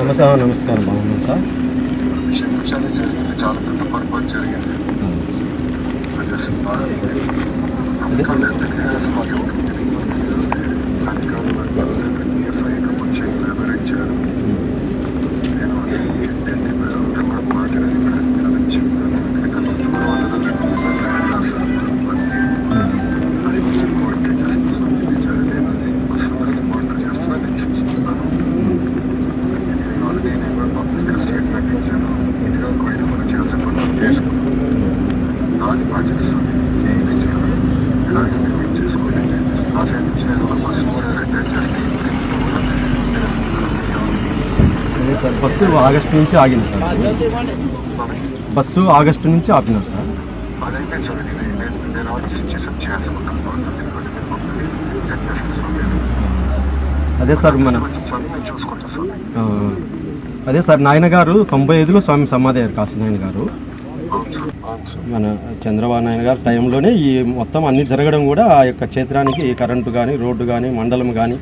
నమస్కారం నమస్కారం బాగున్నాం సార్ క్షమించాలి జరిగింది చాలా పెద్ద పొరపాటు జరిగింది అది అసలు బాధ్యత ఆ నేను సార్ బస్సు ఆగస్టు నుంచి ఆగింది సార్ బస్సు ఆగస్టు నుంచి ఆపినారు సార్ అది నేను ఆర్డర్స్ ఇచ్చేసాను సార్ మన అదే సార్ నాయన గారు తొంభై ఐదులో స్వామి సమాధి అయ్యారు కాశీ నాయన గారు. మన చంద్రబాబు నాయుడు గారి టైంలోనే ఈ మొత్తం అన్ని జరగడం కూడా ఆ యొక్క క్షేత్రానికి కరెంటు కానీ రోడ్డు కానీ మండలం కానీ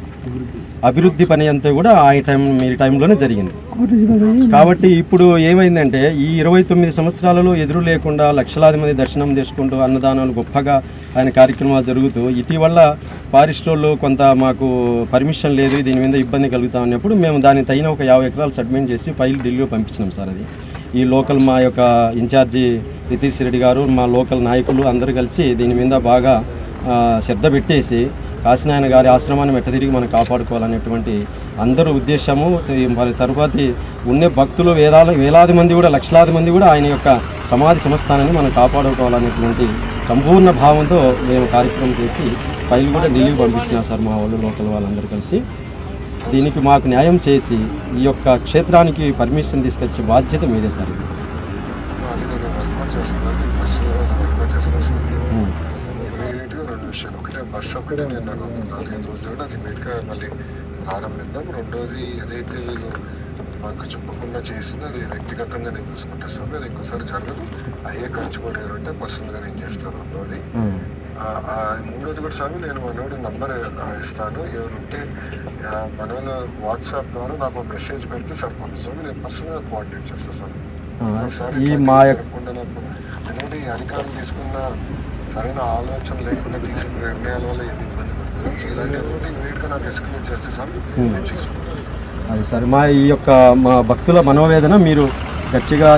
అభివృద్ధి పని అంతా కూడా ఆ టైం మీ టైంలోనే జరిగింది. కాబట్టి ఇప్పుడు ఏమైందంటే ఈ ఇరవై తొమ్మిది సంవత్సరాలలో ఎదురు లేకుండా లక్షలాది మంది దర్శనం చేసుకుంటూ అన్నదానాలు గొప్పగా ఆయన కార్యక్రమాలు జరుగుతూ ఇటీవల ఫారెస్టోళ్ళు కొంత మాకు పర్మిషన్ లేదు దీని మీద ఇబ్బంది కలుగుతా ఉన్నప్పుడు మేము దాని తగిన ఒక యాభై ఎకరాలు సబ్మిట్ చేసి ఫైల్ ఢిల్లీలో పంపించినాం సార్ అది. ఈ లోకల్ మా యొక్క ఇన్ఛార్జి నితీష్ రెడ్డి గారు మా లోకల్ నాయకులు అందరూ కలిసి దీని మీద బాగా శ్రద్ధ పెట్టేసి కాశీనాయన గారి ఆశ్రమాన్ని మెట్టదిరిగి మనం కాపాడుకోవాలనేటువంటి అందరూ ఉద్దేశము. మరి తరువాతి ఉండే భక్తులు వేదాల వేలాది మంది కూడా లక్షలాది మంది కూడా ఆయన యొక్క సమాధి సంస్థానాన్ని మనం కాపాడుకోవాలనేటువంటి సంపూర్ణ భావంతో మేము కార్యక్రమం చేసి ఫైల్ కూడా ఢిల్లీకి పంపిస్తున్నాం సార్ మా వాళ్ళు లోకల్ వాళ్ళందరూ కలిసి. దీనికి మాకు న్యాయం చేసి ఈ యొక్క క్షేత్రానికి పర్మిషన్ తీసుకొచ్చే బాధ్యత మీదే సార్ ఇది. బస్సు రెండు విషయాలు ఒకటే బస్సు ఒకటే నేను నాకు నాలుగైదు రోజులు కూడా అది ఇమీడియట్గా మళ్ళీ ప్రారంభిద్దాం రెండోది ఏదైతే వీళ్ళు మాకు చెప్పకుండా చేసింది అది వ్యక్తిగతంగా నేను చూసుకుంటా సార్ అది ఇంకోసారి జరగదు అయ్యే ఖర్చు కూడా ఏంటంటే పర్సనల్గా నేను చేస్తాను రెండోది మూడోది కూడా స్వామి నేను మనోడు నంబర్ ఇస్తాను ఎవరుంటే మనోళ్ళు వాట్సాప్ ద్వారా నాకు మెసేజ్ పెడితే సరిపోతుంది స్వామి నేను పర్సనల్గా కోఆర్డినేట్ చేస్తాను ఒకసారి ఈ మా యొక్క జరగకుండా నాకు ఎందుకంటే ఈ అధికారులు తీసుకున్న సరైన ఆలోచన లేకుండా తీసుకున్న నిర్ణయాల వల్ల ఏమి ఇబ్బంది పడుతుంది ఇలాంటి ఇమీడియట్గా నాకు ఎస్కలేట్ చేస్తే సార్ Hmm. నేను చూసుకుంటాను అది సార్. మా ఈ యొక్క మా భక్తుల మనోవేదన మీరు గట్టిగా